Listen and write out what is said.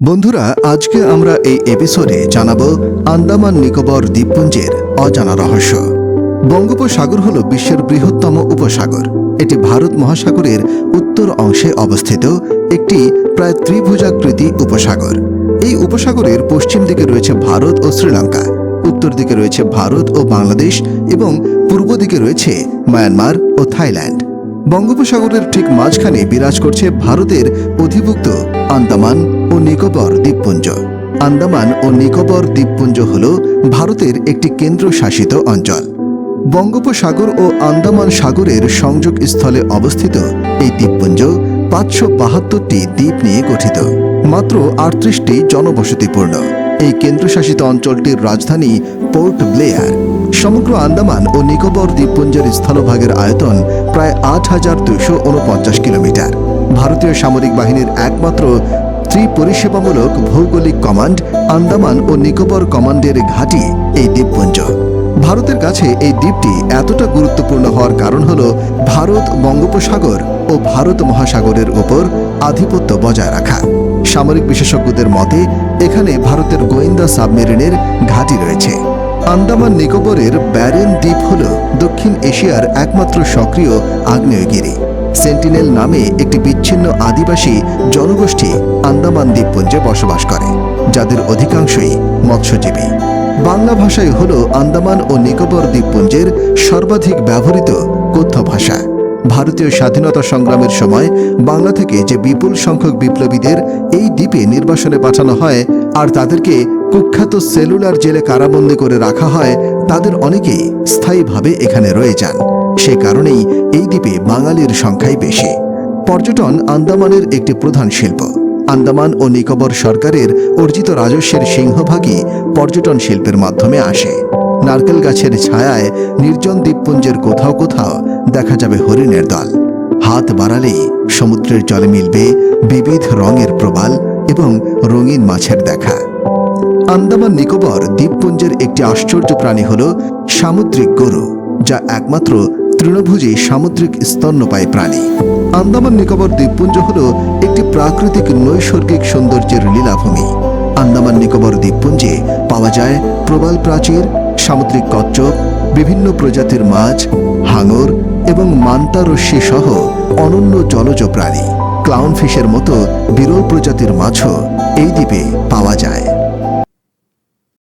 বন্ধুরা, আজকে আমরা এই এপিসোডে জানাব আন্দামান নিকোবর দ্বীপপুঞ্জের অজানা রহস্য। বঙ্গোপসাগর হল বিশ্বের বৃহত্তম উপসাগর। এটি ভারত মহাসাগরের উত্তর অংশে অবস্থিত একটি প্রায় ত্রিভুজাকৃতি উপসাগর। এই উপসাগরের পশ্চিম দিকে রয়েছে ভারত ও শ্রীলঙ্কা। উত্তর দিকে রয়েছে ভারত ও বাংলাদেশ এবং পূর্ব দিকে রয়েছে মায়ানমার ও থাইল্যান্ড। বঙ্গোপসাগরের ঠিক মাঝখানে বিরাজ করছে ভারতের অধিভুক্ত আন্দামান ও নিকোবর দ্বীপপুঞ্জ। আন্দামান ও নিকোবর দ্বীপপুঞ্জ হল ভারতের একটি কেন্দ্রশাসিত অঞ্চল। বঙ্গোপসাগর ও আন্দামান সাগরের সংযোগ স্থলে অবস্থিত এই দ্বীপপুঞ্জ পাঁচশো বাহাত্তরটি দ্বীপ নিয়ে গঠিত, মাত্র আটত্রিশটি জনবসতিপূর্ণ। এই কেন্দ্রশাসিত অঞ্চলটির রাজধানী পোর্ট ব্লেয়ার। সমগ্র আন্দামান ও নিকোবর দ্বীপপুঞ্জের স্থলভাগের আয়তন প্রায় আট হাজার দুইশো উনপঞ্চাশ কিলোমিটার। ভারতীয় সামরিক বাহিনীর একমাত্র ত্রিপরিষেবামূলক ভৌগোলিক কমান্ড আন্দামান ও নিকোবর কমান্ডের ঘাঁটি এই দ্বীপপুঞ্জ। ভারতের কাছে এই দ্বীপটি এতটা গুরুত্বপূর্ণ হওয়ার কারণ হল ভারত বঙ্গোপসাগর ও ভারত মহাসাগরের উপর আধিপত্য বজায় রাখা। সামরিক বিশেষজ্ঞদের মতে, এখানে ভারতের গোয়েন্দা সাবমেরিনের ঘাঁটি রয়েছে। আন্দামান নিকোবরের ব্যারেন দ্বীপ হল দক্ষিণ এশিয়ার একমাত্র সক্রিয় আগ্নেয়গিরি। সেন্টিনেল নামে একটি বিচ্ছিন্ন আদিবাসী জনগোষ্ঠী আন্দামান দ্বীপপুঞ্জে বসবাস করে, যাদের অধিকাংশই মৎস্যজীবী। বাংলা ভাষাই হল আন্দামান ও নিকোবর দ্বীপপুঞ্জের সর্বাধিক ব্যবহৃত কথ্য ভাষা। ভারতীয় স্বাধীনতা সংগ্রামের সময় বাংলা থেকে যে বিপুল সংখ্যক বিপ্লবীদের এই দ্বীপে নির্বাসনে পাঠানো হয় আর তাদেরকে কুখ্যাত সেলুলার জেলে কারাবন্দী করে রাখা হয়, তাদের অনেকেই স্থায়ীভাবে এখানে রয়ে যান। সে কারণেই এই দ্বীপে বাঙালির সংখ্যাই বেশি। পর্যটন আন্দামানের একটি প্রধান শিল্প। আন্দামান ও নিকোবর সরকারের অর্জিত রাজস্বের সিংহভাগই পর্যটন শিল্পের মাধ্যমে আসে। নারকেল গাছের ছায়ায় নির্জন দ্বীপপুঞ্জের কোথাও কোথাও দেখা যাবে হরিণের দল। হাত বাড়ালেই সমুদ্রের জলে মিলবে বিবিধ রঙের প্রবাল এবং রঙিন মাছের দেখা। আন্দামান নিকোবর দ্বীপপুঞ্জের একটি আশ্চর্য প্রাণী হল সামুদ্রিক গরু, যা একমাত্র তৃণভোজী সামুদ্রিক স্তন্যপায়ী প্রাণী। আন্দামান নিকোবর দ্বীপপুঞ্জ হল একটি প্রাকৃতিক নৈসর্গিক সৌন্দর্যের লীলাভূমি। আন্দামান নিকোবর দ্বীপপুঞ্জে পাওয়া যায় প্রবাল প্রাচীর, সামুদ্রিক কচ্ছপ, বিভিন্ন প্রজাতির মাছ, হাঙর এবং মান্তারস্যি সহ অনন্য জলজ প্রাণী। ক্লাউন ফিশের মতো বিরল প্রজাতির মাছও এই দ্বীপে পাওয়া যায়।